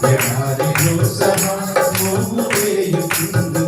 సమానము సమానము వేయుచుందు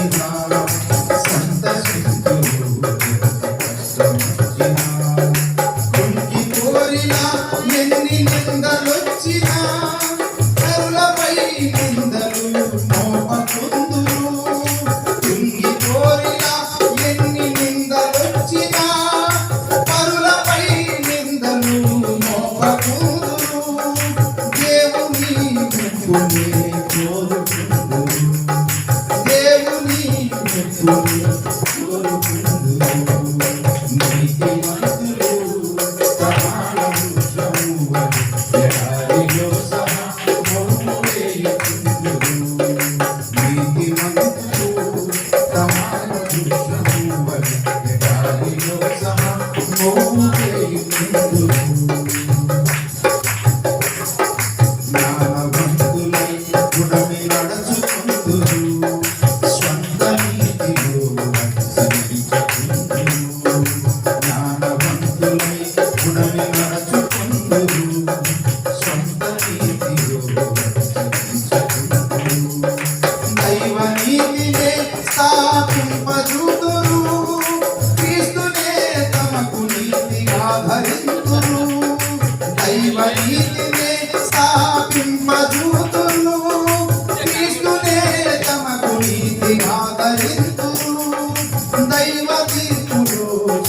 మెచ్చుకుని కోరుకుందు దేవుని మెచ్చుకుని కోరుకుందు నీతి జ్ఞానవంతులై గుణని నడచుకుందరు. సొంత నీతిలో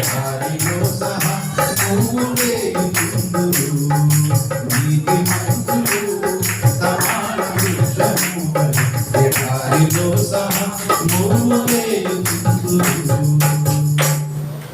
Hari